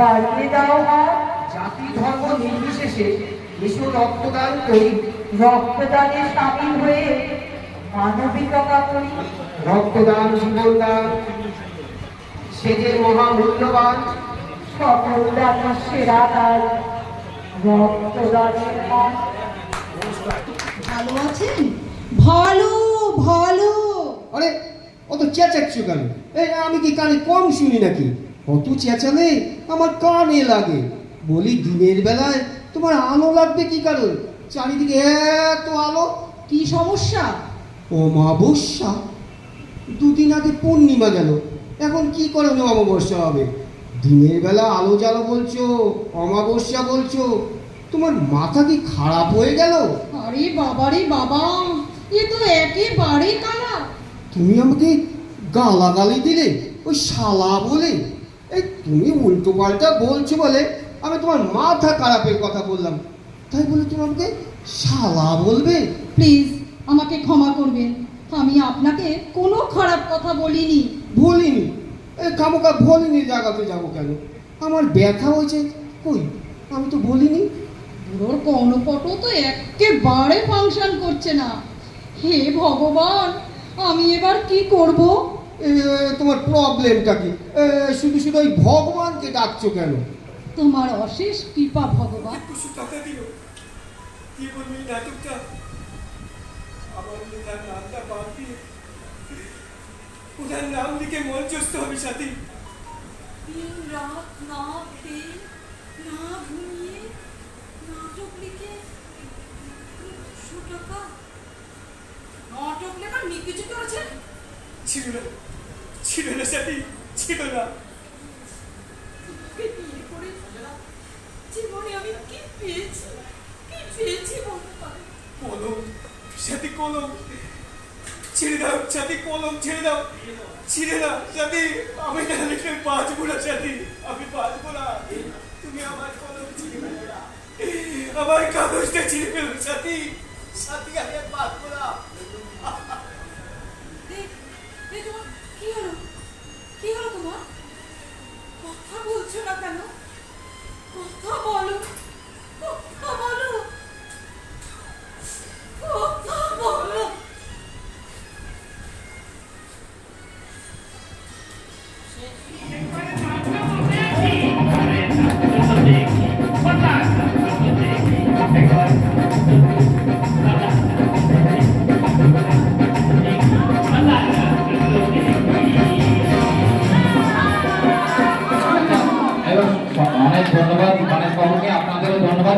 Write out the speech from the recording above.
দাও হাত জাতি ধর্ম নির্বিশেষে এসো রক্তদান করি। রক্তদানে সামিল হয়ে মানবিকতা করি। রক্তদান জীবনদান। সে যে মহামূল্যবান। সকল দানের সেরা দান রক্তদানের ভালো আছেন? ভালো ভালো। আরে অত চেঁচাচ্ছ কেন? এই আমি কি কানে কম শুনি নাকি? অত চেঁচালে আমার কানে লাগে। বলি দিনের বেলায় তোমার আলো লাগবে কি কারণ চারিদিকে এত আলো কি সমস্যা? অমাবস্যা। দুদিন আগে পূর্ণিমা গেল এখন কি করে অমাবস্যা হবে? দিনের বেলা আলো জ্বালো বলছো অমাবস্যা বলছো তোমার মাথা কি খারাপ হয়ে গেল? আরে বাবারে বাবা এ তো একেবারে কালা। তুমি আমাকে গালাগালি দিলে ওই শালা বলে এই তুমি উল্টো পাল্টা বলছো বলে আমি তোমার মাথা খারাপের কথা বললাম। তাই বলে তুমি আমাকে শালা বলবে? প্লিজ আমাকে ক্ষমা করবেন। আমি আপনাকে কোনো খারাপ কথা বলিনি। বলিনি এই কামকা বলিনি জায়গাতে যাব কেন? আমার ব্যথা হয়েছে। কই? আমি তো বলিনি। বুড়োর কর্ণপট তো একেবারে ফাংশন করছে না। হে ভগবান আমি এবার কি করব? তোমার প্রবলেমটা কি? শুধু শুধু ওই ভগবানকে ডাকছো কেন? তোমার অশেষ কৃপা ভগবান। কিছু টাকা দিল। কি বলবি নাটকটা? আমার ওনার নামটা বাদ দিয়ে। ওনার নাম লিখে মঞ্চস্থ হবে সাথী। দিন রাত না খেয়ে না ঘুমিয়ে নাটক ছিল না ছিল না সাথী ছিল না ওকে বিয়ে করে জীবনে আমি কি পেয়েছি কি পেয়েছি বলতে পারি কলম সাথী কলম ছেড়ে দাও সাথী কলম ছেড়ে দাও ছিঁড়ে না সাথী আমি না লিখে বাঁচবো না সাথী আমি বাঁচবো না তুমি আমার কলম ছিঁড়ে ফেলো আমার কাগজটা ছিঁড়ে ফেলো সাথী সাথী আমি আর বাঁচবো না কথা না কেন? কথা বলো কথা বলো কথা বলো।